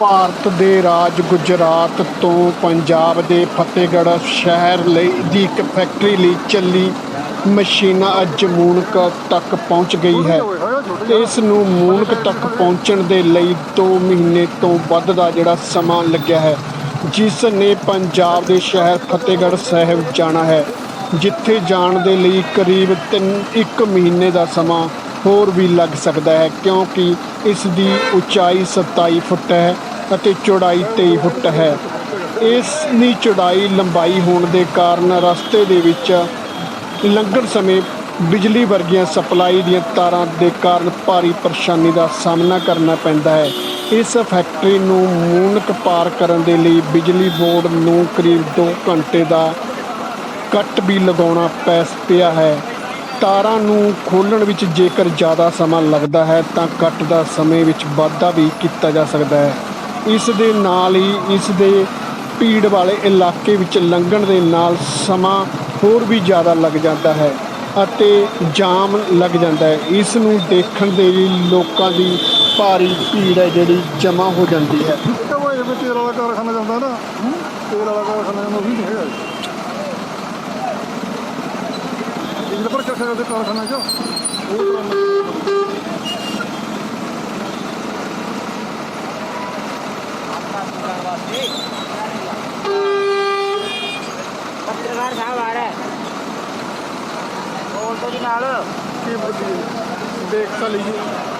ਭਾਰਤ ਦੇ ਰਾਜ ਗੁਜਰਾਤ ਤੋਂ ਪੰਜਾਬ ਦੇ ਫਤਿਹਗੜ੍ਹ ਸ਼ਹਿਰ ਲਈ ਦੀ ਇੱਕ ਫੈਕਟਰੀ ਲਈ ਚੱਲੀ ਮਸ਼ੀਨਾਂ ਅੱਜ ਮੂਨਕ ਤੱਕ ਪਹੁੰਚ ਗਈ ਹੈ। ਇਸ ਨੂੰ ਮੂਨਕ ਤੱਕ ਪਹੁੰਚਣ ਦੇ ਲਈ 2 ਮਹੀਨੇ ਤੋਂ ਵੱਧ ਦਾ ਜਿਹੜਾ ਸਮਾਂ ਲੱਗਿਆ ਹੈ ਜਿਸ ਨੇ ਪੰਜਾਬ ਦੇ ਸ਼ਹਿਰ ਫਤਿਹਗੜ੍ਹ ਸਾਹਿਬ ਜਾਣਾ ਹੈ, ਜਿੱਥੇ ਜਾਣ ਦੇ ਲਈ ਕਰੀਬ 3 1 ਮਹੀਨੇ ਦਾ ਸਮਾਂ ਹੋਰ ਵੀ ਲੱਗ ਸਕਦਾ ਹੈ, ਕਿਉਂਕਿ ਇਸ ਦੀ ਉਚਾਈ 27 ਫੁੱਟ ਹੈ। ਅਤੇ ਚੌੜਾਈ 23 ਫੁੱਟ ਹੈ। ਇਸ ਦੀ ਚੌੜਾਈ ਲੰਬਾਈ ਹੋਣ ਦੇ ਕਾਰਨ ਰਸਤੇ ਦੇ ਵਿੱਚ ਲੰਘਣ ਸਮੇਂ ਬਿਜਲੀ ਵਰਗੀਆਂ ਸਪਲਾਈ ਦੀਆਂ ਤਾਰਾਂ ਦੇ ਕਾਰਨ ਭਾਰੀ ਪਰੇਸ਼ਾਨੀ ਦਾ ਸਾਹਮਣਾ ਕਰਨਾ ਪੈਂਦਾ ਹੈ। ਇਸ ਫੈਕਟਰੀ ਨੂੰ ਮੂਨਕ ਪਾਰ ਕਰਨ ਦੇ ਲਈ ਬਿਜਲੀ ਬੋਰਡ ਨੂੰ ਕਰੀਬ 2 ਘੰਟੇ ਦਾ ਕੱਟ ਵੀ ਲਗਾਉਣਾ ਪੈ ਪਿਆ ਹੈ। ਤਾਰਾਂ ਨੂੰ ਖੋਲ੍ਹਣ ਵਿੱਚ ਜੇਕਰ ਜ਼ਿਆਦਾ ਸਮਾਂ ਲੱਗਦਾ ਹੈ ਤਾਂ ਕੱਟ ਦਾ ਸਮੇਂ ਵਿੱਚ ਵਾਧਾ ਵੀ ਕੀਤਾ ਜਾ ਸਕਦਾ ਹੈ। ਇਸ ਦੇ ਨਾਲ ਹੀ ਇਸ ਦੇ ਭੀੜ ਵਾਲੇ ਇਲਾਕੇ ਵਿੱਚ ਲੰਘਣ ਦੇ ਨਾਲ ਸਮਾਂ ਹੋਰ ਵੀ ਜ਼ਿਆਦਾ ਲੱਗ ਜਾਂਦਾ ਹੈ ਅਤੇ ਜਾਮ ਲੱਗ ਜਾਂਦਾ ਹੈ। ਇਸ ਨੂੰ ਦੇਖਣ ਦੇ ਲਈ ਲੋਕਾਂ ਦੀ ਭਾਰੀ ਭੀੜ ਹੈ ਜਿਹੜੀ ਜਮ੍ਹਾਂ ਹੋ ਜਾਂਦੀ ਹੈ। ਤਾਂ ਉਹ ਤੇਲ ਵਾਲਾ ਕਾਰਖਾਨਾ ਜਾਂਦਾ ਨਾ, ਤੇਲ ਵਾਲਾ ਕਾਰਖਾਨਾ ਜਾਂਦਾ, ਉਹ ਵੀ ਹੈਗਾ। ਇਹ ਪਰ ਚੱਕਰ ਦੇ ਕਾਰਖਾਨਾ ਚ? ਉਹ ਤਰ੍ਹਾਂ ਪੱਤਰਕਾਰ ਸਾਹਿਬ ਆ ਰਿਹਾ। ਬੋਲ ਤੋਂ ਜੀ ਨਾਲ? ਕੀ ਬੁੱਧੀ ਦੇਖ ਤਾਂ ਲਈਏ।